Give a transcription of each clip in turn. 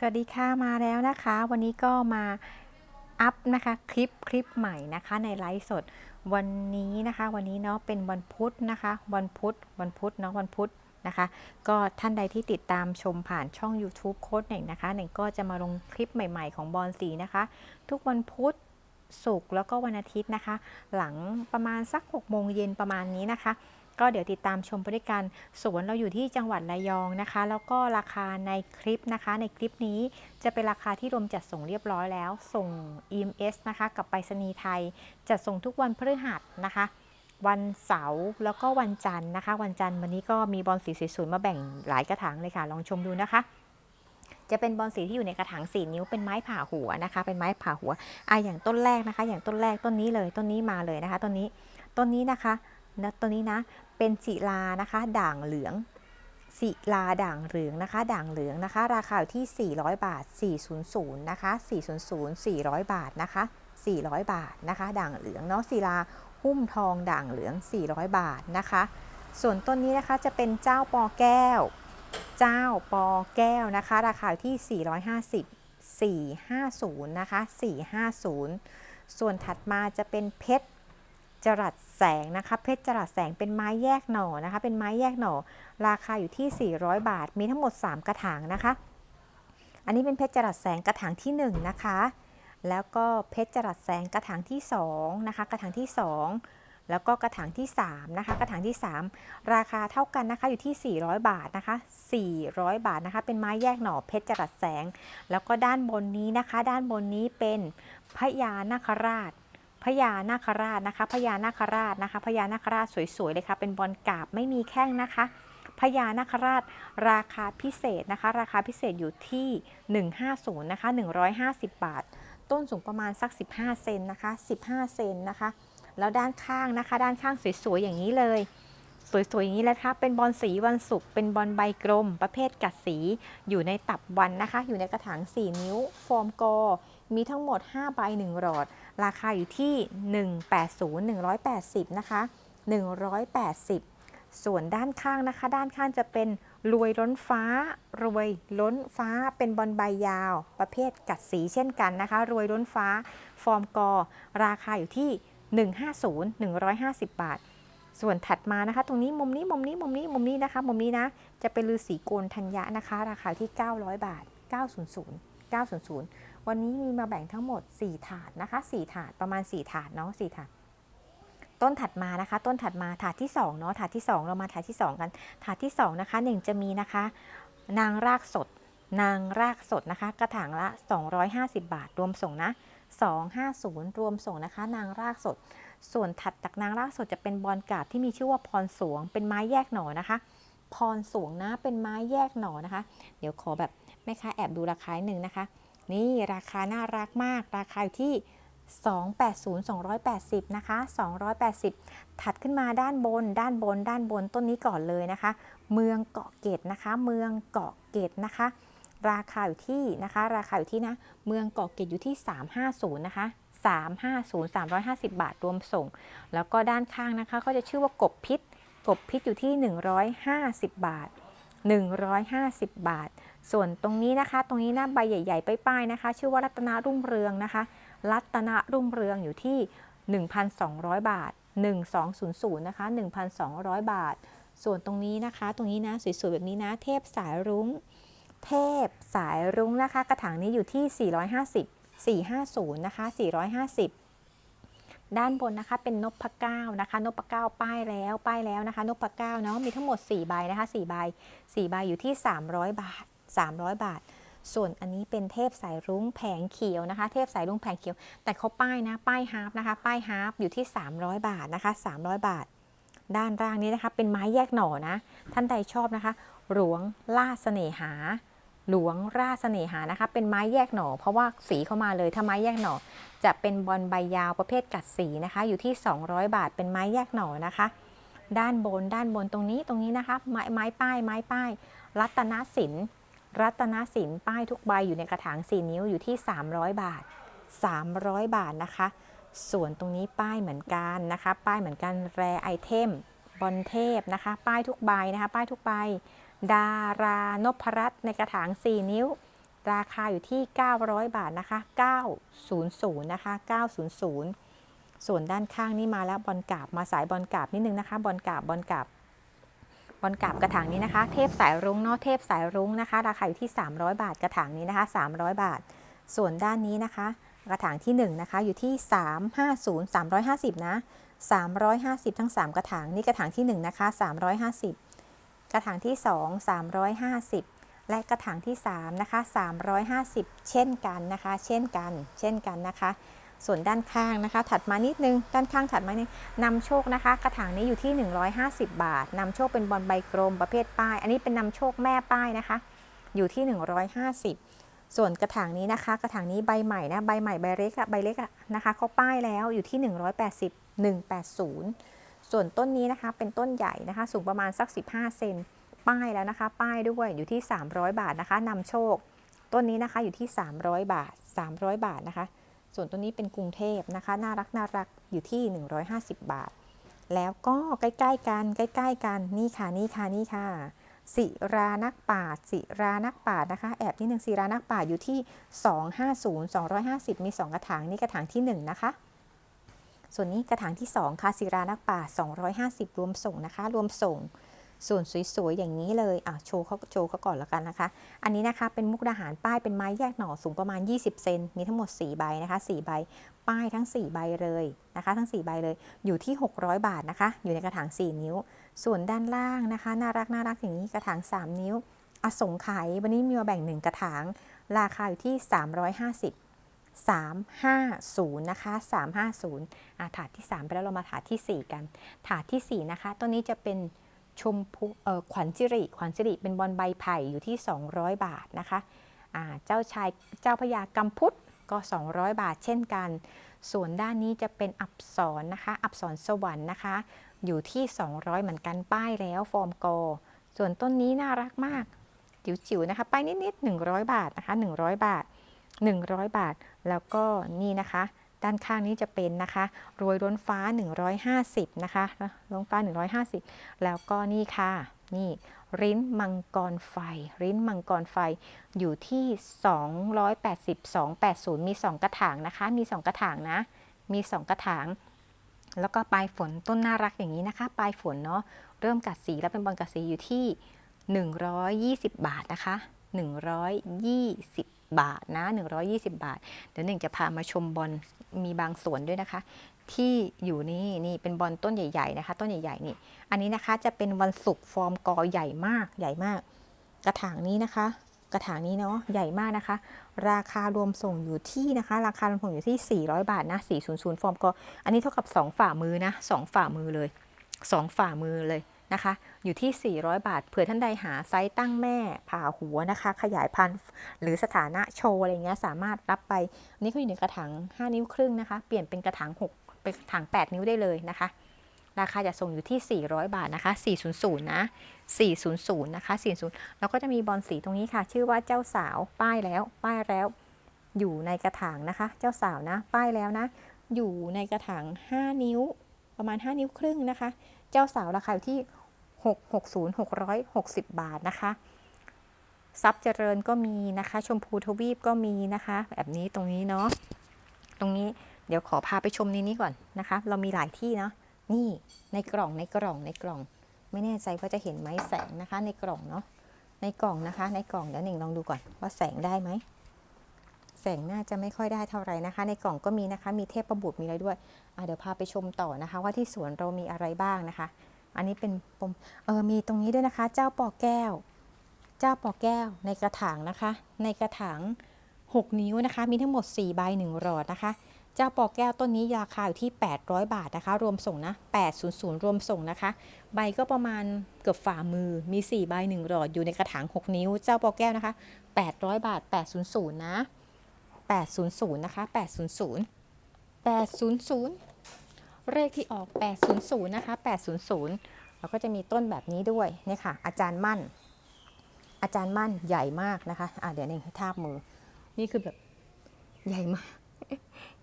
สวัสดีค่ะมาแล้วนะคะ วันนี้ก็มาอัพนะคะคลิปคลิปใหม่นะคะในไลฟ์สดวันนี้นะคะ วันนี้เนาะเป็นวันพุธนะคะ วันพุธวันพุธเนาะวันพุธนะคะ ก็ท่านใดที่ติดตามชมผ่านช่อง YouTube โค้ดหนึ่งนะคะหนึ่งก็จะมาลงคลิปใหม่ ๆ ของบอลสีนะคะ ทุกวันพุธศุกร์แล้วก็วันอาทิตย์นะคะ หลังประมาณสัก6โมงเย็นประมาณนี้นะคะ ก็เดี๋ยวติดตามชมไปด้วยกันสวนเราอยู่ที่จังหวัดระยองนะคะ แล้วก็ราคาในคลิปนะคะ ในคลิปนี้จะเป็นราคาที่รวมจัดส่งเรียบร้อยแล้ว ส่ง EMS นะคะ กับไปรษณีย์ไทย จัดส่งทุกวันพฤหัสนะคะ วันเสาร์แล้วก็วันจันทร์นะคะ วันจันทร์วันนี้ก็มีบอลสีสวยๆมาแบ่งหลายกระถางเลยค่ะ ลองชมดูนะคะจะเป็นบอลสีที่อยู่ในกระถาง4นิ้วเป็นไม้ผ่าหัวนะคะ เป็นไม้ผ่าหัวอะอย่างต้นแรกนะคะ อย่างต้นแรกต้นนี้เลยต้นนี้มาเลยนะคะ ต้นนี้ต้นนี้นะคะ นะต้นนี้นะเป็นศิลานะคะด่างเหลืองศิลาด่างเหลืองนะคะด่างเหลืองนะคะ ราคาอยู่ที่ 400 บาท 400นะคะ400 400 บาทนะคะ 400 บาทนะคะ ด่างเหลืองเนาะศิลาหุ้มทองด่างเหลือง 400 บาทนะคะ ส่วนต้นนี้นะคะจะเป็นเจ้าปอแก้ว เจ้าปอแก้วนะคะ ราคาอยู่ที่ 450 450นะคะ450 ส่วนถัดมาจะเป็นเพชร จรัสแสงนะคะเพชรจรัสแสงเป็นไม้แยกหน่อนะคะ เป็นไม้แยกหน่อ ราคาอยู่ที่ 400 บาท มีทั้งหมด 3 กระถางนะคะ อันนี้เป็นเพชรจรัสแสงกระถางที่ 1 นะคะ แล้วก็เพชรจรัสแสงกระถางที่2นะคะ กระถางที่ 2 แล้วก็กระถางที่3นะคะ กระถางที่ 3 ราคาเท่ากันนะคะอยู่ที่ 400 บาทนะคะ 400 บาทนะคะ เป็นไม้แยกหน่อเพชรจรัสแสง แล้วก็ด้านบนนี้นะคะ ด้านบนนี้เป็นพญานาคราช พญานาคราชนะคะพญานาคราชนะคะพญานาคราชสวยๆเลยค่ะเป็นบอลกาบไม่มีแข้งนะคะพญานาคราชราคาพิเศษนะคะ ราคาพิเศษอยู่ที่ 150นะคะ150 บาท ต้นสูงประมาณสัก 15 เซนนะคะ 15 เซนนะคะ แล้วด้านข้างนะคะ ด้านข้างสวยๆอย่างนี้เลย สวยๆอย่างนี้เลยค่ะเป็นบอลสีวันศุกร์เป็นบอลใบกลม ประเภทกัดสีอยู่ในตับวันนะคะ อยู่ในกระถาง 4 นิ้ว ฟอร์มกอ มีทั้งหมด 5 ใบ 1 หลอด ราคาอยู่ที่ 180 180 นะคะ 180 ส่วนด้านข้างนะคะ ด้านข้างจะเป็นรวยล้นฟ้า รวยล้นฟ้าเป็นบอลใบยาว ประเภทกัดสีเช่นกันนะคะ รวยล้นฟ้า ฟอร์มกอ ราคาอยู่ที่ 150 150 บาท ส่วนถัดมานะคะ ตรงนี้มุมนี้มุมนี้มุมนี้มุมนี้นะคะ มุมนี้นะ จะเป็นลือสีโกนธัญญะนะคะ ราคาที่ 900 บาท 900 900 วันนี้มีมาแบ่งทั้งหมด 4 ถาดนะคะ4ถาดประมาณ 4 ถาดเนาะ4ถาด ต้นถัดมานะคะ ต้นถัดมาถาดที่2เนาะถาดที่ 2 เรามาถาดที่ 2 กัน ถาดที่2นะคะหนึ่งจะมีนะคะ นางรากสด นางรากสดนะคะ กระถางละ 250 บาท รวมส่งนะ250 รวมส่งนะคะ นางรากสด ส่วนถัดจากนางรากสดจะเป็นบอลกราบที่มีชื่อว่าพรสวง เป็นไม้แยกหน่อนะคะ พรสวงนะ เป็นไม้แยกหน่อนะคะ เดี๋ยวขอแบบ แม่ค้าแอบดูราคาหนึ่งนะคะ นี่ราคาน่ารักมาก ราคาอยู่ที่ 280 280 นะคะ 280 ถัดขึ้นมาด้านบน ด้านบน ด้านบนต้นนี้ก่อนเลยนะคะ เมืองเกาะเกร็ดนะคะ เมืองเกาะเกร็ดนะคะ ราคาอยู่ที่นะคะ ราคาอยู่ที่นะ เมืองเกาะเกร็ดอยู่ที่ 350 นะคะ 350 350 บาทรวมส่ง แล้วก็ด้านข้างนะคะ ก็จะชื่อว่ากบพิษ กบพิษอยู่ที่ 150 บาท 150 บาท ส่วนตรงนี้นะคะ ตรงนี้หน้าใบใหญ่ ๆ ป้ายๆนะคะ ชื่อว่ารัตนารุ่งเรืองนะคะ รัตนารุ่งเรืองอยู่ที่ 1,200 บาท 1200นะคะ1,200 บาท ส่วนตรงนี้นะคะ ตรงนี้นะสวยๆแบบนี้นะ เทพสายรุ้ง เทพสายรุ้งนะคะ กระถางนี้อยู่ที่ 450 450นะคะ450 ด้านบนนะคะเป็นนพเก้านะคะนพเก้าป้ายแล้วป้ายแล้วนะคะนพเก้าเนาะมีทั้งหมด 4 ใบนะคะ4ใบ4ใบอยู่ที่ 300 บาท 300 บาท ส่วนอันนี้เป็นเทพสายรุ้งแผงเขียวนะคะ เทพสายรุ้งแผงเขียว แต่เขาป้ายนะป้ายฮาร์ปนะคะ ป้ายฮาร์ปอยู่ที่ 300 บาทนะคะ 300 บาท ด้านล่างนี้นะคะ เป็นไม้แยกหน่อนะ ท่านใดชอบนะคะ หลวงล่าเสน่หา หลวงราชเสน่หานะคะ เป็นไม้แยกหน่อ เพราะว่าสีเข้ามาเลยถ้าไม้แยกหน่อ จะเป็นบอลใบยาวประเภทกัดสีนะคะ อยู่ที่ 200 บาท เป็นไม้แยกหน่อนะคะ ด้านบนด้านบนตรงนี้ตรงนี้นะคะ ไม้ไม้ป้ายไม้ป้าย รัตนสินรัตนสินป้ายทุกใบอยู่ในกระถาง 4 นิ้วอยู่ที่ 300 บาท 300 บาทนะคะ ส่วนตรงนี้ป้ายเหมือนกันนะคะ ป้ายเหมือนกันแรไอเทมบอลเทพนะคะ ป้ายทุกใบนะคะ ป้ายทุกใบ ดารานพรัตน์ในกระถาง 4 นิ้ว ราคาอยู่ที่ 900 บาทนะคะ 900 นะคะ 900 ส่วนด้านข้างนี่มาแล้วบอลกาบมาสายบอลกาบนิดนึงนะคะบอลกาบบอลกาบบอลกาบกระถางนี้นะคะ เทพสายรุ้งเนาะเทพสายรุ้งนะคะ ราคาอยู่ที่ 300 บาทกระถางนี้นะคะ 300 บาท ส่วนด้านนี้นะคะ กระถางที่1นะคะอยู่ที่ 350 350 นะ 350 ทั้ง 3 กระถางนี่กระถางที่ 1 นะคะ 350 กระถางที่ 2 350 และกระถางที่ 3 นะคะ 350 เช่นกันนะคะ เช่นกัน เช่นกันนะคะ ส่วนด้านข้างนะคะ ถัดมานิดนึง ด้านข้างถัดมานิดนำโชคนะคะ กระถางนี้อยู่ที่ 150 บาทนำโชคเป็นบอลใบกลมประเภทป้าย อันนี้เป็นนำโชคแม่ป้ายนะคะ อยู่ที่ 150 ส่วนกระถางนี้นะคะ กระถางนี้ใบใหม่นะ ใบใหม่ใบเล็กอะใบเล็กอะนะคะเขาป้ายแล้วอยู่ที่ 180 180 ส่วนต้นนี้นะคะเป็นต้นใหญ่นะคะ สูงประมาณสัก 15 เซน ป้ายแล้วนะคะ ป้ายด้วยอยู่ที่ 300 บาทนะคะนำโชค ต้นนี้นะคะอยู่ที่ 300 บาท 300 บาทนะคะ ส่วนตัวนี้เป็นกรุงเทพนะคะ น่ารักน่ารักอยู่ที่ 150 บาท แล้วก็ใกล้ๆกันใกล้ ๆ กันนี่ค่ะนี่ค่ะนี่ค่ะสิรานักปราสิรานักปรานะคะ แอบนิดนึงสิรานักปราอยู่ที่ 250 250 มี 2 กระถางนี่กระถางที่ 1 นะคะ ส่วนนี้กระถางที่ 2 ค่ะสิรานักป่า 250 รวมส่งนะคะ รวมส่ง ส่วนสวยๆ อย่างนี้เลยอะโชว์เขาโชว์เขาก่อนแล้วกันนะคะ อันนี้นะคะเป็นมุกดาหารป้ายเป็นไม้แยกหน่อสูงประมาณ 20 เซน มีทั้งหมด 4 ใบนะคะ 4 ใบ ป้ายทั้ง 4 ใบเลยนะคะ ทั้ง 4 ใบเลย อยู่ที่ 600 บาทนะคะ อยู่ในกระถาง 4 นิ้ว ส่วนด้านล่างนะคะ น่ารักน่ารักอย่างนี้ กระถาง 3 นิ้ว อสงไขยวันนี้มีมาแบ่ง 1 กระถาง ราคาอยู่ที่ 350 350 นะคะ 350อะถาดที่ 3 ไปแล้วเรามาถาดทีสี่4 กัน ถาดทีสี่ 4 นะคะ ตัวนี้จะเป็นชมพูเอ่อขวัญจิริขวัญจิริเป็นบอลใบไผ่อยู่ที่ 200 บาทนะคะอ่าเจ้าชายเจ้าพญากำพุทธก็ 200 บาทเช่นกัน ส่วนด้านนี้จะเป็นอับสรนะคะ อับสรสวรรค์นะคะ อยู่ที่ 200 เหมือนกันป้ายแล้วฟอร์มกอ ส่วนต้นนี้น่ารักมากจิ๋วๆนะคะ ป้ายนิดๆ100 บาทนะคะ 100 บาท 100 บาท แล้วก็นี่นะคะ ด้านข้างนี้จะเป็นนะคะโรยล้นฟ้า 150 นะคะล้นฟ้า 150 แล้วก็นี่ค่ะ นี่ริ้นมังกรไฟ ริ้นมังกรไฟอยู่ที่ 280 280 มี 2 กระถางนะคะ มี 2 กระถางนะ มี 2 กระถาง แล้วก็ปลายฝนต้นน่ารักอย่างนี้นะคะ ปลายฝนเนาะเริ่มกัดสีแล้วเป็นบอลกัดสีอยู่ที่ 120 บาทนะคะ 120 บาทนะ 120 บาท เดี๋ยวหนึ่งจะพามาชมบอลมีบางส่วนด้วยนะคะ ที่อยู่นี่นี่เป็นบอลต้นใหญ่ ๆ นะคะ ต้นใหญ่ๆนี่ อันนี้นะคะจะเป็นวันศุกร์ฟอร์มกอใหญ่มากใหญ่มาก กระถางนี้นะคะ กระถางนี้เนาะใหญ่มากนะคะ ราคารวมส่งอยู่ที่นะคะ ราคารวมส่งอยู่ที่ 400 บาทนะ400ฟอร์มกออันนี้เท่ากับ 2 ฝ่ามือนะ2ฝ่ามือเลย 2 ฝ่ามือเลย นะคะ อยู่ที่ 400 บาท เผื่อท่านใดหาไซส์ตั้งแม่ผ่าหัวนะคะ ขยายพันธุ์หรือสถานะโชว์อะไรเงี้ยสามารถรับไปนนี้เขาอยู่ในกระถาง5 นิ้วครึ่งนะคะ เปลี่ยนเป็นกระถาง6เป็นกระถาง 8 นิ้วได้เลยนะคะ ราคาจะส่งอยู่ที่ 400 บาทนะคะ 400 นะ 400 นะคะ 40 แล้วก็จะมีบอลสีตรงนี้ค่ะ ชื่อว่าเจ้าสาวป้ายแล้ว ป้ายแล้ว อยู่ในกระถางนะคะ เจ้าสาวนะ ป้ายแล้วนะ อยู่ในกระถาง 5 นิ้วประมาณ 5 นิ้วครึ่งนะคะ เจ้าสาวราคาอยู่ที่ 660 660 บาทนะคะซับเจริญก็มีนะคะ ชมพูทวีปก็มีนะคะ แบบนี้ตรงนี้เนาะตรงนี้เดี๋ยวขอพาไปชมในนี้ก่อนนะคะ เรามีหลายที่เนาะนี่ในกล่องในกล่องในกล่อง ไม่แน่ใจว่าจะเห็นไหมแสงนะคะ ในกล่องเนาะในกล่องนะคะ ในกล่องเดี๋ยวหนึ่งลองดูก่อนว่าแสงได้ไหมแสงน่าจะไม่ค่อยได้เท่าไหร่นะคะ ในกล่องก็มีนะคะ มีเทพประบุตรมีอะไรด้วยเดี๋ยวพาไปชมต่อนะคะ ว่าที่สวนเรามีอะไรบ้างนะคะ อันนี้เป็นปมเออมีตรงนี้ด้วยนะคะ เจ้าปอแก้ว เจ้าปอแก้วในกระถางนะคะ ในกระถาง 6 นิ้วนะคะ มีทั้งหมด 4 ใบ1หลอดนะคะ เจ้าปอแก้วต้นนี้ราคาอยู่ที่ 800 บาทนะคะ รวมส่งนะ 800 รวมส่งนะคะ ใบก็ประมาณเกือบฝ่ามือ มี 4 ใบ1หลอดอยู่ในกระถาง 6 นิ้ว เจ้าปอแก้วนะคะ 800 บาท 800 นะ 800 นะคะ 800 800 เลขที่ออก 800 นะคะ 800 แล้วก็จะมีต้นแบบนี้ด้วยเนี่ยค่ะ อาจารย์มั่น อาจารย์มั่นใหญ่มากนะคะ อะเดี๋ยวหนึ่งให้ทาบมือ นี่คือแบบใหญ่มาก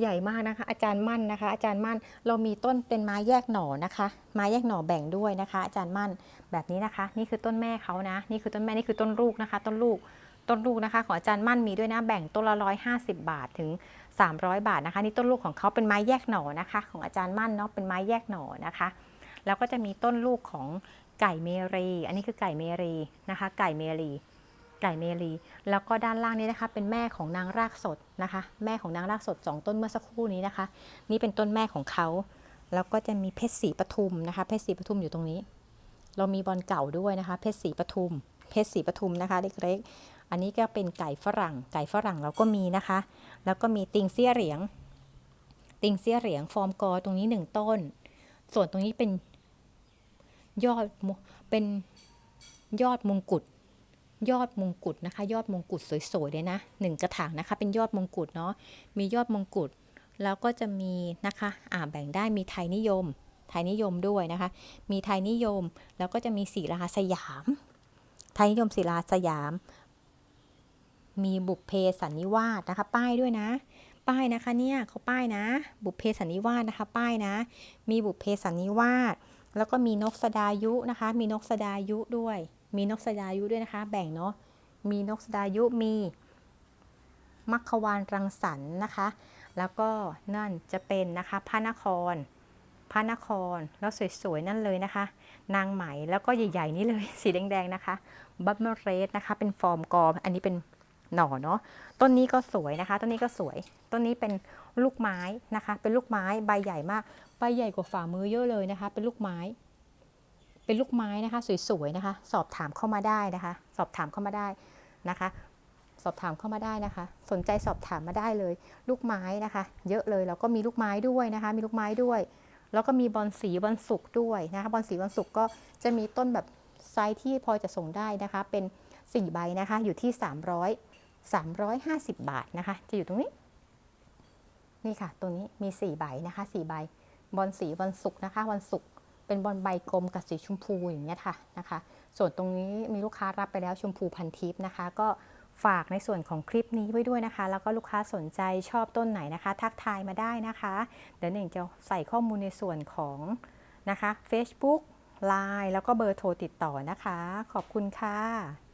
ใหญ่มากนะคะ อาจารย์มั่นนะคะ อาจารย์มั่น เรามีต้นเป็นไม้แยกหน่อนะคะ ไม้แยกหน่อแบ่งด้วยนะคะ อาจารย์มั่นแบบนี้นะคะ นี่คือต้นแม่เขานะ นี่คือต้นแม่ นี่คือต้นลูกนะคะ ต้นลูก ต้นลูกนะคะของอาจารย์มั่นมีด้วยนะแบ่งต้นละร้อยห้าสิบบาทถึง 300 บาทนะคะนี่ต้นลูกของเขาเป็นไม้แยกหน่อนะคะ ของอาจารย์มั่นเนาะเป็นไม้แยกหน่อนะคะ แล้วก็จะมีต้นลูกของไก่เมรี อันนี้คือไก่เมรีนะคะ ไก่เมรีไก่เมรี แล้วก็ด้านล่างนี้นะคะ เป็นแม่ของนางรากสดนะคะ แม่ของนางรากสดสองต้นเมื่อสักครู่นี้นะคะ นี่เป็นต้นแม่ของเขาแล้วก็จะมีเพชรศรีปทุมนะคะ เพชรศรีปทุมอยู่ตรงนี้ เรามีบอลเก่าด้วยนะคะ เพชรศรีปทุม เพชรศรีปทุมนะคะเล็กๆ อันนี้ก็เป็นไก่ฝรั่ง ไก่ฝรั่งเราก็มีนะคะ แล้วก็มีติงเซี่ยเหรียง ติงเซี่ยเหรียงฟอร์มกอตรงนี้หนึ่งต้น ส่วนตรงนี้เป็นยอดเป็นยอดมงกุฎยอดมงกุฎนะคะ ยอดมงกุฎสวยๆเลยนะหนึ่งกระถางนะคะ เป็นยอดมงกุฎเนาะมียอดมงกุฎแล้วก็จะมีนะคะอ่าแบ่งได้มีไทยนิยม ไทยนิยมด้วยนะคะ มีไทยนิยมแล้วก็จะมีศิลาสยาม ไทยนิยมศิลาสยาม มีบุพเพสันนิวาสนะคะ ป้ายด้วยนะ ป้ายนะคะเนี่ยเขาป้ายนะ บุพเพสันนิวาสนะคะ ป้ายนะ มีบุพเพสันนิวาสแล้วก็มีนกสดายุนะคะ มีนกสดายุด้วย มีนกสดายุด้วยนะคะ แบ่งเนาะมีนกสดายุมีมัคควานรังสรรค์นะคะ แล้วก็นั่นจะเป็นนะคะพระนคร พระนครแล้วสวยๆนั่นเลยนะคะ นางไหมแล้วก็ใหญ่ๆนี่เลยสีแดงๆนะคะ บัฟเมเรสนะคะ เป็นฟอร์มกอมอันนี้เป็น หน่อเนาะต้นนี้ก็สวยนะคะ ต้นนี้ก็สวย ต้นนี้เป็นลูกไม้นะคะ เป็นลูกไม้ใบใหญ่มาก ใบใหญ่กว่าฝ่ามือเยอะเลยนะคะ เป็นลูกไม้ เป็นลูกไม้นะคะ สวยๆนะคะ สอบถามเข้ามาได้นะคะ สอบถามเข้ามาได้นะคะ สอบถามเข้ามาได้นะคะ สนใจสอบถามมาได้เลย ลูกไม้นะคะ เยอะเลยแล้วก็มีลูกไม้ด้วยนะคะ มีลูกไม้ด้วย แล้วก็มีบอลสีบอลสุกด้วยนะคะบอลสีบอลสุกก็จะมีต้นแบบไซส์ที่พอจะส่งได้นะคะ เป็น4ใบนะคะ อยู่ที่ 300 350 บาทนะคะ จะอยู่ตรงนี้ นี่ค่ะ ตัวนี้มี 4 ใบนะคะ4ใบบอลสีบอลสุกนะคะ วันศุกร์เป็นบอลใบกลมกับสีชมพูอย่างเงี้ยค่ะนะคะ ส่วนตรงนี้มีลูกค้ารับไปแล้วชมพูพันทิพย์นะคะ ก็ฝากในส่วนของคลิปนี้ไว้ด้วยนะคะ แล้วก็ลูกค้าสนใจชอบต้นไหนนะคะ ทักทายมาได้นะคะ เดี๋ยวหนึ่งจะใส่ข้อมูลในส่วนของนะคะ Facebook Line แล้วก็เบอร์โทรติดต่อนะคะ ขอบคุณค่ะ